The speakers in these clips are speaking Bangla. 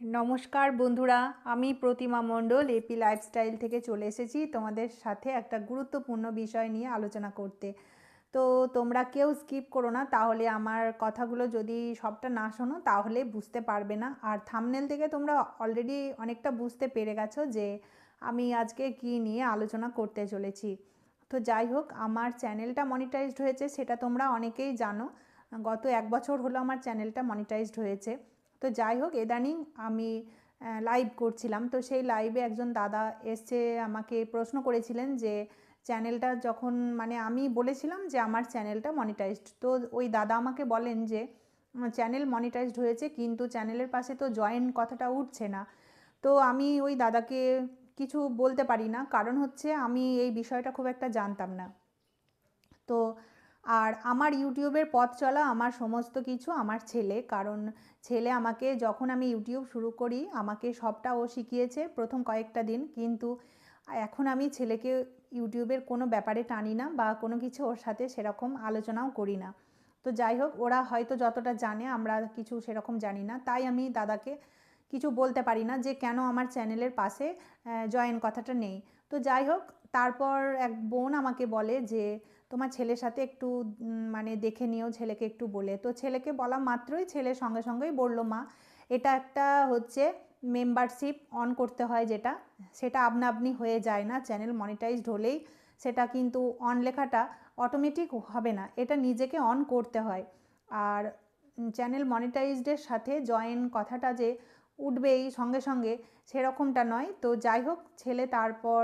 নমস্কার বন্ধুরা, আমি প্রতিমা মণ্ডল এপি লাইফস্টাইল থেকে চলে এসেছি তোমাদের সাথে একটা গুরুত্বপূর্ণ বিষয় নিয়ে আলোচনা করতে। তো তোমরা কেউ স্কিপ করো না, তাহলে আমার কথাগুলো যদি সবটা না শোনো, তাহলে বুঝতে পারবে না। আর থামনেল থেকে তোমরা অলরেডি অনেকটা বুঝতে পেরে গেছো যে আমি আজকে কি নিয়ে আলোচনা করতে চলেছি। তো যাই হোক, আমার চ্যানেলটা মনিটাইজড হয়েছে, সেটা তোমরা অনেকেই জানো। গত এক বছর হলো আমার চ্যানেলটা মনিটাইজড হয়েছে। তো যাই হোক, ইদানিং আমি লাইভ করছিলাম। তো সেই লাইভে একজন দাদা এসছে আমাকে প্রশ্ন করেছিলেন যে চ্যানেলটা যখন মানে আমি বলেছিলাম যে আমার চ্যানেলটা মনিটাইজড তো ওই দাদা আমাকে বলেন যে চ্যানেল মনিটাইজড হয়েছে, কিন্তু চ্যানেলের পাশে তো জয়েন কথাটা উঠছে না। তো আমি ওই দাদাকে কিছু বলতে পারি না। কারণ হচ্ছে আমি এই বিষয়টা খুব একটা জানতাম না। তো আর আমার ইউটিউবের পথ চলা আমার সমস্ত কিছু আমার ছেলে। কারণ ছেলে আমাকে যখন আমি ইউটিউব শুরু করি, আমাকে সবটা ও শিখিয়েছে প্রথম কয়েকটা দিন। কিন্তু এখন আমি ছেলেকে ইউটিউবের কোনো ব্যাপারে টানি না বা কোনো কিছু ওর সাথে সেরকম আলোচনাও করি না। তো যাই হোক, ওরা হয়তো যতটা জানে আমরা কিছু সেরকম জানি না। তাই আমি দাদাকে কিছু বলতে পারি না যে, কেন আমার চ্যানেলের পাশে জয়েন কথাটা নেই? তো যাই হোক, তারপর এক বোন আমাকে বলে যে তোমার ছেলের সাথে একটু মানে দেখে নিও, ছেলেকে একটু বলে। তো ছেলেকে বলা মাত্রই ছেলে সঙ্গে সঙ্গেই বলল, মা, এটা একটা হচ্ছে মেম্বারশিপ অন করতে হয় যেটা। সেটা আপনা আপনি হয়ে যায় না চ্যানেল মনিটাইজড হলেই সেটা কিন্তু অন লেখাটা অটোমেটিক হবে না। এটা নিজেকে অন করতে হয়। আর চ্যানেল মনিটাইজডের সাথে জয়েন কথাটা যে উঠবেই সঙ্গে সঙ্গে সেরকমটা নয়। তো যাই হোক, ছেলে তারপর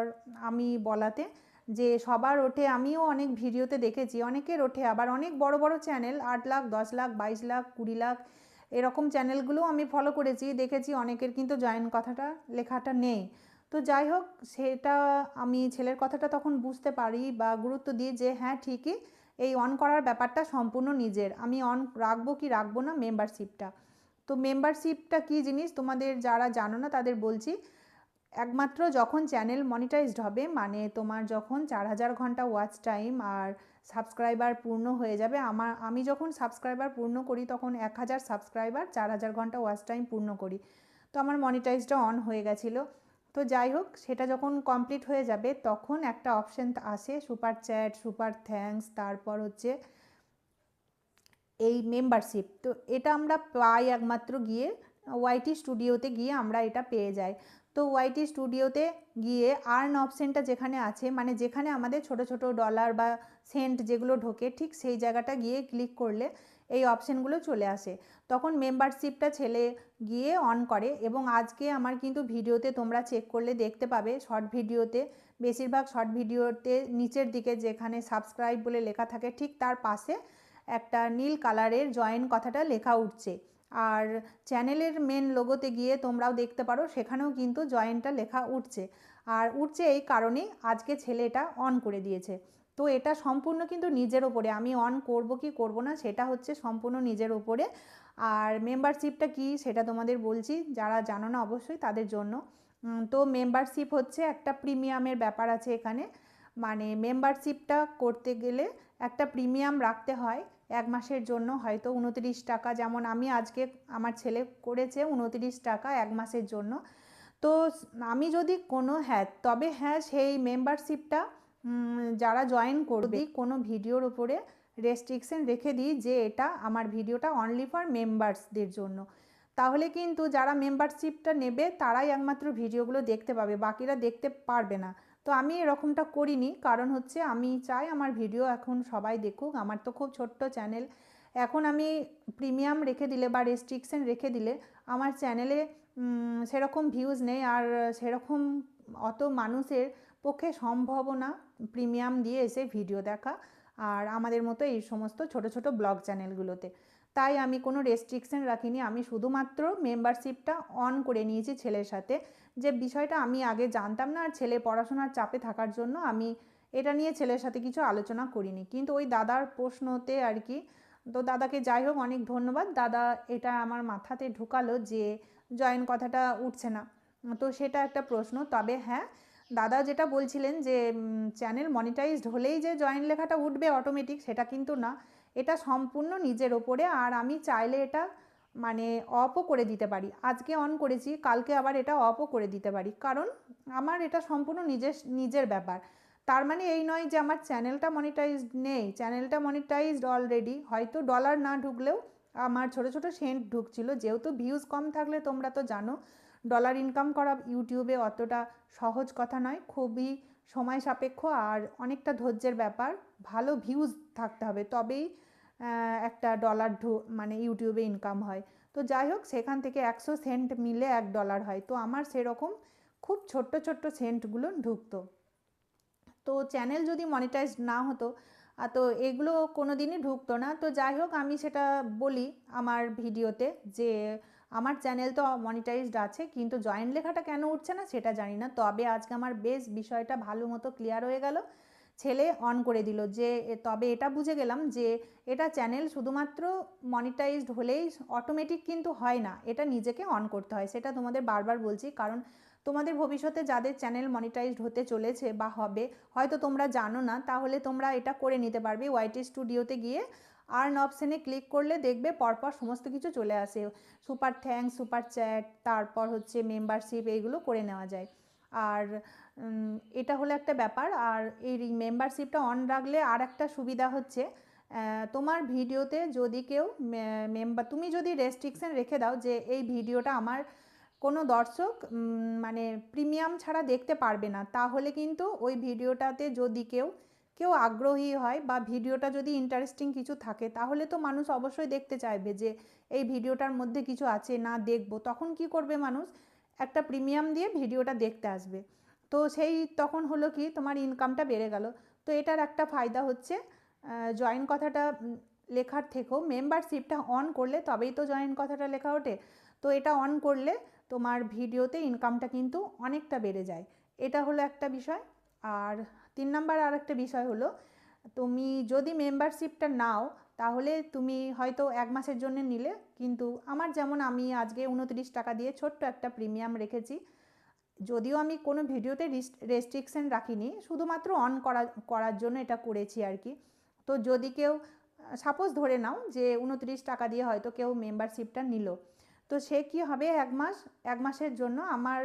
আমি বলাতে যে সবার ওঠে, আমিও অনেক ভিডিওতে দেখেছি, অনেকের ওঠে, আবার অনেক বড় বড় চ্যানেল আট লাখ, দশ লাখ, বাইশ লাখ, কুড়ি লাখ, এরকম চ্যানেলগুলো আমি ফলো করেছি, দেখেছি অনেকের, কিন্তু জয়েন কথাটা, লেখাটা নেই। তো যাই হোক, সেটা আমি ছেলের কথাটা তখন বুঝতে পারি বা গুরুত্ব দিই যে হ্যাঁ ঠিকই, এই অন করার ব্যাপারটা সম্পূর্ণ নিজের, আমি অন রাখব কি রাখব না মেম্বারশিপটা তো মেম্বারশিপটা কী জিনিস? তোমাদের যারা জানো না, তাদের বলছি একমাত্র যখন চ্যানেল মনিটাইজড হবে মানে তোমার যখন চার হাজার ঘণ্টা ওয়াচ টাইম আর সাবস্ক্রাইবার পূর্ণ হয়ে যাবে, আমার, আমি যখন সাবস্ক্রাইবার পূর্ণ করি, তখন এক হাজার সাবস্ক্রাইবার চার হাজার ঘণ্টা ওয়াচ টাইম পূর্ণ করি। তো আমার মনিটাইজটা অন হয়ে গেছিল। তো যাই হোক, সেটা যখন কমপ্লিট হয়ে যাবে, তখন একটা অপশান আসে সুপার চ্যাট সুপার থ্যাঙ্কস তারপর হচ্ছে এই মেম্বারশিপ তো এটা আমরা পাই একমাত্র গিয়ে ওয়াইটি স্টুডিওতে গিয়ে আমরা এটা পেয়ে যাই। তো ওয়াইটি স্টুডিওতে গিয়ে আর্ন অপশানটা যেখানে আছে মানে যেখানে আমাদের ছোট ছোট ডলার বা সেন্ট যেগুলো ঢোকে, ঠিক সেই জায়গাটা গিয়ে ক্লিক করলে এই অপশানগুলো চলে আসে। তখন মেম্বারশিপটা ছেলে গিয়ে অন করে এবং আজকে আমার কিন্তু ভিডিওতে তোমরা চেক করলে দেখতে পাবে শর্ট ভিডিওতে, বেশিরভাগ শর্ট ভিডিওতে নিচের দিকে যেখানে সাবস্ক্রাইব বলে লেখা থাকে, ঠিক তার পাশে একটা নীল কালারের জয়েন কথাটা লেখা উঠছে। আর চ্যানেলের মেন লোগোতে গিয়ে তোমরাও দেখতে পারো, সেখানেও কিন্তু জয়েন্টটা লেখা উঠছে। আর উঠছে এই কারণেই আজকে ছেলে এটা অন করে দিয়েছে। তো এটা সম্পূর্ণ কিন্তু নিজের ওপরে আমি অন করব কি করব না, সেটা হচ্ছে সম্পূর্ণ নিজের ওপরে আর মেম্বারশিপটা কি সেটা তোমাদের বলছি, যারা জানো না অবশ্যই তাদের জন্য। তো মেম্বারশিপ হচ্ছে একটা প্রিমিয়ামের ব্যাপার আছে এখানে। মানে মেম্বারশিপটা করতে গেলে একটা প্রিমিয়াম রাখতে হয় এক মাসের জন্য, হয়তো উনতিরিশ টাকা। যেমন আমি আজকে আমার ছেলে করেছে উনতিরিশ টাকা এক মাসের জন্য। তো আমি যদি কোনো হ্যাঁ তবে হ্যাঁ সেই মেম্বারশিপটা যারা জয়েন করবে কোনো ভিডিওর উপরে রেস্ট্রিকশন রেখে দিই যে এটা আমার ভিডিওটা অনলি ফর মেম্বার্সদের জন্য, তাহলে কিন্তু যারা মেম্বারশিপটা নেবে, তারাই একমাত্র ভিডিওগুলো দেখতে পাবে, বাকিরা দেখতে পারবে না। তো আমি এরকমটা করিনি। কারণ হচ্ছে আমি চাই আমার ভিডিও এখন সবাই দেখুক। আমার তো খুব ছোট্ট চ্যানেল। এখন আমি প্রিমিয়াম রেখে দিলে বা রেস্ট্রিকশন রেখে দিলে আমার চ্যানেলে সেরকম ভিউজ নেই। আর সেরকম অত মানুষের পক্ষে সম্ভব না প্রিমিয়াম দিয়ে এসে ভিডিও দেখা। আর আমাদের মতো এই সমস্ত ছোট ছোট ব্লগ চ্যানেলগুলোতে। তাই আমি কোনো রেস্ট্রিকশন রাখিনি। আমি শুধুমাত্র মেম্বারশিপটা অন করে নিয়েছি ছেলের সাথে। যে বিষয়টা আমি আগে জানতাম না, আর ছেলে পড়াশোনার চাপে থাকার জন্য আমি এটা নিয়ে ছেলের সাথে কিছু আলোচনা করিনি। কিন্তু ওই দাদার প্রশ্নতে আর কি, তো দাদাকে যাই হোক অনেক ধন্যবাদ। দাদা এটা আমার মাথাতে ঢুকালো যে জয়েন কথাটা উঠছে না। তো সেটা একটা প্রশ্ন। তবে হ্যাঁ দাদা যেটা বলছিলেন যে চ্যানেল মনিটাইজড হলেই যে জয়েন লেখাটা উঠবে অটোমেটিক সেটা কিন্তু না। এটা সম্পূর্ণ নিজের ওপরে আর আমি চাইলে এটা মানে অফও করে দিতে পারি। আজকে অন করেছি, কালকে আবার এটা অফও করে দিতে পারি। কারণ আমার এটা সম্পূর্ণ নিজের নিজের ব্যাপার। তার মানে এই নয় যে আমার চ্যানেলটা মনিটাইজড নেই। চ্যানেলটা মনিটাইজড অলরেডি হয়তো ডলার না ঢুকলেও আমার ছোট ছোট সেন্ট ঢুকছিল। যেহেতু ভিউজ কম থাকলে তোমরা তো জানো ডলার ইনকাম করা ইউটিউবে অতটা সহজ কথা নয়। খুবই সময় সাপেক্ষ আর অনেকটা ধৈর্যের ব্যাপার। ভালো ভিউজ থাকতে হবে। তবেই একটা ডলার ঢু মানে ইউটিউবে ইনকাম হয়। তো যাই হোক, সেখান থেকে একশো সেন্ট মিলে এক ডলার হয়। তো আমার সেরকম খুব ছোট্ট ছোট্ট সেন্টগুলো ঢুকতো। তো চ্যানেল যদি মনিটাইজ না হতো তো এগুলো কোনো দিনই ঢুকতো না। তো যাই হোক, আমি সেটা বলি আমার ভিডিওতে যে আমার চ্যানেল তো মনিটাইজড আছে, কিন্তু জয়েন্ট লেখাটা কেন উঠছে না সেটা জানি না। তবে আজকে আমার বেশ বিষয়টা ভালো মতো ক্লিয়ার হয়ে গেল। ছেলে অন করে দিল যে তবে এটা বুঝে গেলাম যে, এটা চ্যানেল শুধুমাত্র মনিটাইজড হলেই অটোমেটিক কিন্তু হয় না, এটা নিজেকে অন করতে হয়। সেটা তোমাদের বারবার বলছি, কারণ তোমাদের ভবিষ্যতে যাদের চ্যানেল মনিটাইজড হতে চলেছে বা হবে, হয়তো তোমরা জানো না, তাহলে তোমরা এটা করে নিতে পারবে। ওয়াইটি স্টুডিওতে গিয়ে আর্ন অপশানে ক্লিক করলে দেখবে পরপর সমস্ত কিছু চলে আসে। সুপার থ্যাঙ্কস সুপার চ্যাট তারপর হচ্ছে মেম্বারশিপ এইগুলো করে নেওয়া যায়। আর এটা হলো একটা ব্যাপার। আর এই মেম্বারশিপটা অন রাখলে আর একটা সুবিধা হচ্ছে তোমার ভিডিওতে যদি কেউ মেম্বার তুমি যদি রেস্ট্রিকশান রেখে দাও যে এই ভিডিওটা আমার কোনো দর্শক মানে প্রিমিয়াম ছাড়া দেখতে পারবে না, তাহলে কিন্তু ওই ভিডিওটাতে যদি কেউ কেউ আগ্রহী হয় বা ভিডিওটা যদি ইন্টারেস্টিং কিছু থাকে, তাহলে তো মানুষ অবশ্যই দেখতে চাইবে যে এই ভিডিওটার মধ্যে কিছু আছে, না দেখব। তখন কি করবে মানুষ? একটা প্রিমিয়াম দিয়ে ভিডিওটা দেখতে আসবে। তো সেই তখন হলো কি তোমার ইনকামটা বেড়ে গেল। তো এটার একটা ফায়দা হচ্ছে জয়েন কথাটা লেখার থেকেও মেম্বারশিপটা অন করলে তবেই তো জয়েন কথাটা লেখা ওঠে। তো এটা অন করলে তোমার ভিডিওতে ইনকামটা কিন্তু অনেকটা বেড়ে যায়। এটা হলো একটা বিষয়। আর তিন নাম্বার আর একটা বিষয় হলো, তুমি যদি মেম্বারশিপটা নাও, তাহলে তুমি হয়তো এক মাসের জন্য নিলে, কিন্তু আমার যেমন আমি আজকে উনত্রিশ টাকা দিয়ে ছোট্ট একটা প্রিমিয়াম রেখেছি যদিও আমি কোনো ভিডিওতে রেস্ট্রিকশন রাখিনি, শুধুমাত্র অন করা, করার জন্য এটা করেছি আর কি। তো যদি কেউ সাপোজ ধরে নাও যে উনত্রিশ টাকা দিয়ে হয়তো কেউ মেম্বারশিপটা নিল, তো সে কি হবে এক মাস, এক মাসের জন্য আমার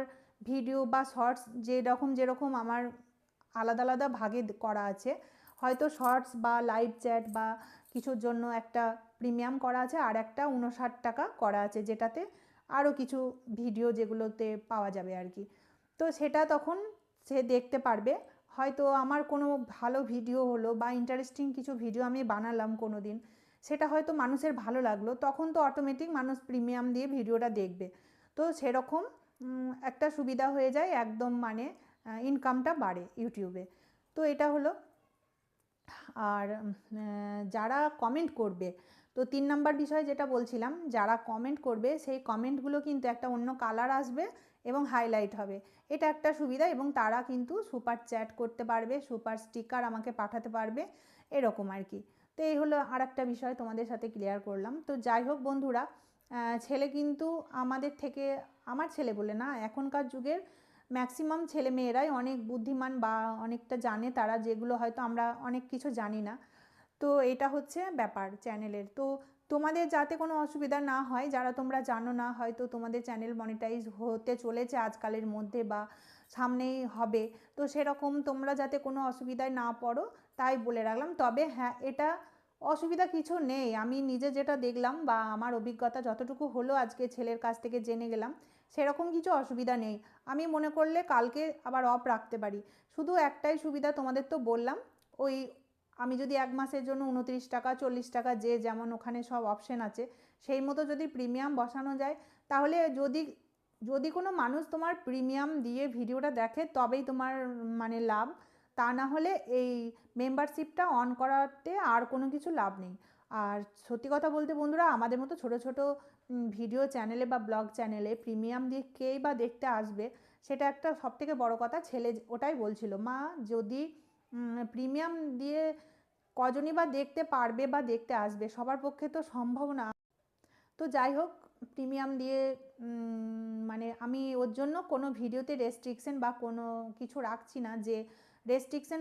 ভিডিও বা শর্টস যেরকম যেরকম আমার আলাদা আলাদা ভাগে করা আছে, হয়তো শর্টস বা লাইভ চ্যাট বা কিছুর জন্য একটা প্রিমিয়াম করা আছে, আর একটা উনষাট টাকা করা আছে, যেটাতে আরও কিছু ভিডিও যেগুলোতে পাওয়া যাবে আর কি। তো সেটা তখন সে দেখতে পারবে। হয়তো আমার কোনো ভালো ভিডিও হলো বা ইন্টারেস্টিং কিছু ভিডিও আমি বানালাম কোনো দিন সেটা হয়তো মানুষের ভালো লাগল, তখন তো অটোমেটিক মানুষ প্রিমিয়াম দিয়ে ভিডিওটা দেখবে। তো সেরকম একটা সুবিধা হয়ে যায় একদম মানে ইনকামটা বাড়ে ইউটিউবে তো এটা হলো। আর যারা কমেন্ট করবে, তো তিন নাম্বার বিষয় যেটা বলছিলাম, যারা কমেন্ট করবে, সেই কমেন্টগুলো কিন্তু একটা অন্য কালার আসবে এবং হাইলাইট হবে। এটা একটা সুবিধা এবং তারা কিন্তু সুপার চ্যাট করতে পারবে সুপার স্টিকার আমাকে পাঠাতে পারবে, এরকম আর কি। তো এই হলো আর একটা বিষয় তোমাদের সাথে ক্লিয়ার করলাম। তো যাই হোক বন্ধুরা ছেলে কিন্তু আমাদের থেকে, আমার ছেলে বলে না, এখনকার যুগের ম্যাক্সিমাম ছেলে মেয়েরাই অনেক বুদ্ধিমান বা অনেকটা জানে তারা যেগুলো হয়তো আমরা অনেক কিছু জানি না। তো এটা হচ্ছে ব্যাপার চ্যানেলের তো তোমাদের যাতে কোনো অসুবিধা না হয়, যারা তোমরা জানো না, হয়তো তোমাদের চ্যানেল মনিটাইজ হতে চলেছে আজকালের মধ্যে বা সামনেই হবে। তো সেরকম তোমরা যাতে কোনো অসুবিধায় না পড়ো, তাই বলে রাখলাম। তবে হ্যাঁ এটা অসুবিধা কিছু নেই। আমি নিজে যেটা দেখলাম বা আমার অভিজ্ঞতা যতটুকু হলো আজকে ছেলের কাছ থেকে জেনে গেলাম, সেরকম কিছু অসুবিধা নেই। আমি মনে করলে কালকে আবার অফ রাখতে পারি। শুধু একটাই সুবিধা তোমাদের তো বললাম, ওই আমি যদি এক মাসের জন্য উনত্রিশ টাকা, চল্লিশ টাকা যে যেমন ওখানে সব অপশান আছে, সেই মতো যদি প্রিমিয়াম বসানো যায়, তাহলে যদি যদি কোনো মানুষ তোমার প্রিমিয়াম দিয়ে ভিডিওটা দেখে, তবেই তোমার মানে লাভ। তা না হলে এই মেম্বারশিপটা অন করাতে আর কোনো কিছু লাভ নেই। আর সত্যি কথা বলতে বন্ধুরা, আমাদের মতো ছোট ছোট ভিডিও চ্যানেলে বা ব্লগ চ্যানেলে প্রিমিয়াম দিয়ে কেই বা দেখতে আসবে, সেটা একটা সবথেকে বড় কথা, ছেলে ওটাই বলছিল। মা যদি প্রিমিয়াম দিয়ে কজনই বা দেখতে পারবে বা দেখতে আসবে, সবার পক্ষে তো সম্ভব না। তো যাই হোক, প্রিমিয়াম দিয়ে মানে আমি ওর জন্য কোনো ভিডিওতে রেস্ট্রিকশন বা কোনো কিছু রাখছি না যে রেস্ট্রিকশন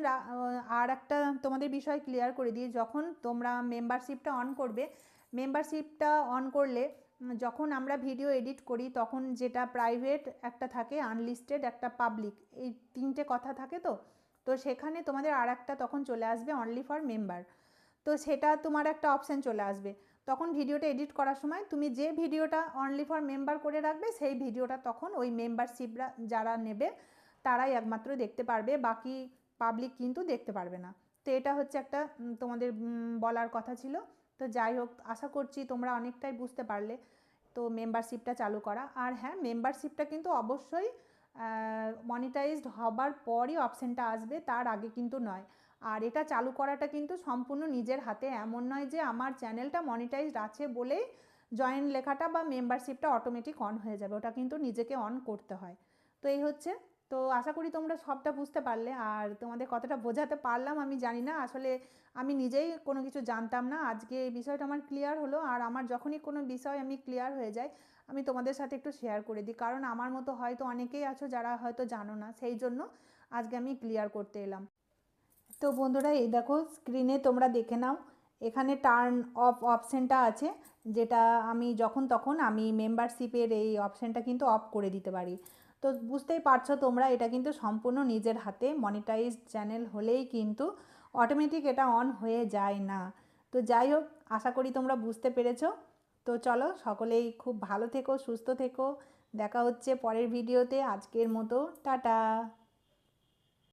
আর একটা তোমাদের বিষয় ক্লিয়ার করে দিই। যখন তোমরা মেম্বারশিপটা অন করবে মেম্বারশিপটা অন করলে যখন আমরা ভিডিও এডিট করি, তখন যেটা প্রাইভেট একটা থাকে আনলিস্টেড একটা পাবলিক এই তিনটে কথা থাকে তো? তো সেখানে তোমাদের আর একটা তখন চলে আসবে অনলি ফর মেম্বার তো সেটা তোমার একটা অপশান চলে আসবে। তখন ভিডিওটা এডিট করার সময় তুমি যে ভিডিওটা অনলি ফর মেম্বার করে রাখবে, সেই ভিডিওটা তখন ওই মেম্বারশিপরা যারা নেবে, তারাই একমাত্র দেখতে পারবে, বাকি পাবলিক কিন্তু দেখতে পারবে না। তো এটা হচ্ছে একটা তোমাদের বলার কথা ছিল। তো যাই হোক, আশা করছি তোমরা অনেকটাই বুঝতে পারলে। তো মেম্বারশিপটা চালু করা। আর হ্যাঁ মেম্বারশিপটা কিন্তু অবশ্যই মনিটাইজড হবার পরই অপশানটা আসবে, তার আগে কিন্তু নয়। আর এটা চালু করাটা কিন্তু সম্পূর্ণ নিজের হাতে। এমন নয় যে আমার চ্যানেলটা মনিটাইজড আছে বলেই জয়েন লেখাটা বা মেম্বারশিপটা অটোমেটিক অন হয়ে যাবে। ওটা কিন্তু নিজেকে অন করতে হয়। তো এই হচ্ছে। তো আশা করি তোমরা সবটা বুঝতে পারলে। আর তোমাদের কতটা বোঝাতে পারলাম আমি জানি না। আসলে আমি নিজেই কোনো কিছু জানতাম না। আজকে এই বিষয়টা আমার ক্লিয়ার হলো। আর আমার যখনই কোনো বিষয় আমি ক্লিয়ার হয়ে যায় আমি তোমাদের সাথে একটু শেয়ার করে দিই। কারণ আমার মতো হয়তো অনেকেই আছো যারা হয়তো জানো না, সেই জন্য আজকে আমি ক্লিয়ার করতে এলাম। তো বন্ধুরা, এই দেখো স্ক্রিনে তোমরা দেখে নাও। এখানে টার্ন অফ অপশানটা আছে, যেটা আমি যখন তখন আমি মেম্বারশিপের এই অপশানটা কিন্তু অফ করে দিতে পারি। তো বুঝতেই পারছ তোমরা, এটা কিন্তু সম্পূর্ণ নিজের হাতে মনিটাইজ চ্যানেল হলেই কিন্তু অটোমেটিক এটা অন হয়ে যায় না। তো যাই হোক, আশা করি তোমরা বুঝতে পেরেছ। তো চলো সকলেই খুব ভালো থেকো, সুস্থ থেকো। দেখা হচ্ছে পরের ভিডিওতে। আজকের মতো, টাটা।